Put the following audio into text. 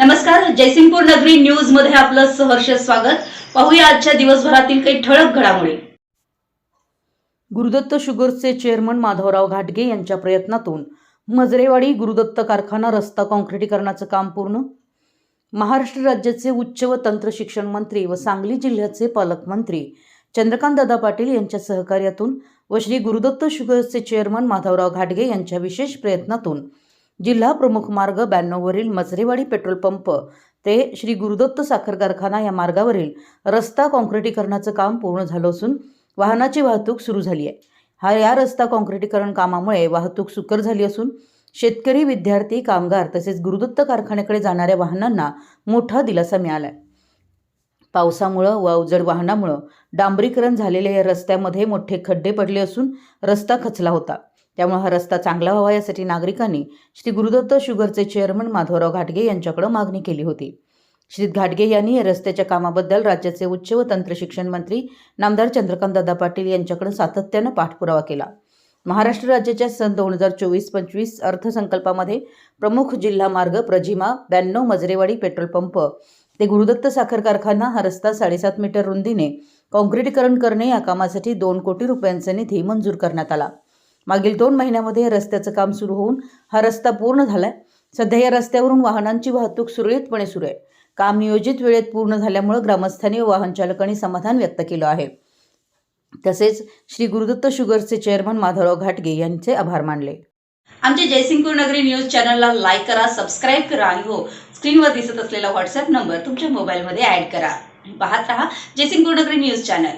नमस्कार जयसिंगपूर नगरी न्यूजमध्ये आपलं सहर्ष स्वागत. पाहूया आजच्या दिवसभरातील काही ठळक घडामोडी. गुरुदत्त शुगर्सचे चेअरमन माधवराव घाटगे यांच्या प्रयत्नातून मजरेवाडी गुरुदत्त कारखाना रस्ता काँक्रिटीकरणाचं काम पूर्ण. महाराष्ट्र राज्याचे उच्च व तंत्र शिक्षण मंत्री व सांगली जिल्ह्याचे पालकमंत्री चंद्रकांत दादा पाटील यांच्या सहकार्यातून व श्री गुरुदत्त शुगर्सचे चेअरमन माधवराव घाटगे यांच्या विशेष प्रयत्नातून जिल्हा प्रमुख मार्ग ब्याण्णववरील मजरेवाडी पेट्रोल पंप ते श्री गुरुदत्त साखर कारखाना या मार्गावरील रस्ता काँक्रिटीकरणाचं काम पूर्ण झालं असून वाहनाची वाहतूक सुरू झाली आहे. हा या रस्ता काँक्रिटीकरण कामामुळे वाहतूक सुकर झाली असून शेतकरी विद्यार्थी कामगार तसेच गुरुदत्त कारखान्याकडे जाणाऱ्या वाहनांना मोठा दिलासा मिळाला आहे पावसामुळं व अवजड वाहनामुळं डांबरीकरण झालेल्या या रस्त्यामध्ये मोठे खड्डे पडले असून रस्ता खचला होता. त्यामुळे हा रस्ता चांगला व्हावा यासाठी नागरिकांनी श्री गुरुदत्त शुगरचे चेअरमन माधवराव घाटगे यांच्याकडे मागणी केली होती. श्री घाटगे यांनी या रस्त्याच्या कामाबद्दल राज्याचे उच्च व तंत्रशिक्षण मंत्री नामदार चंद्रकांत दादा पाटील यांच्याकडे सातत्यानं पाठपुरावा केला. महाराष्ट्र राज्याच्या सन दोन हजार चोवीस पंचवीस अर्थसंकल्पामध्ये प्रमुख जिल्हा मार्ग प्रजिमा ब्याण्णव मजरेवाडी पेट्रोल पंप. ते गुरुदत्त साखर कारखाना हा रस्ता साडेसात मीटर रुंदीने काँक्रीटीकरण करणे या कामासाठी दोन कोटी रुपयांचा निधी मंजूर करण्यात आला. मागील दोन महिन्यामध्ये रस्त्याचं काम सुरू होऊन हा रस्ता पूर्ण झालाय. सध्या या रस्त्यावरून वाहनांची वाहतूक सुरळीतपणे सुरू आहे. काम नियोजित वेळेत पूर्ण झाल्यामुळे ग्रामस्थांनी व वाहन चालकांनी समाधान व्यक्त केलं आहे. तसेच श्री गुरुदत्त शुगर्सचे चेअरमन माधवराव घाटगे यांचे आभार मानले. आमच्या जयसिंगपूर नगरी न्यूज चॅनलला लाईक करा सबस्क्राईब करा आणि हो स्क्रीनवर दिसत असलेला व्हॉट्सअप नंबर तुमच्या मोबाईलमध्ये ऍड करा. पाहत रहा जयसिंगपूर नगरी न्यूज चॅनल.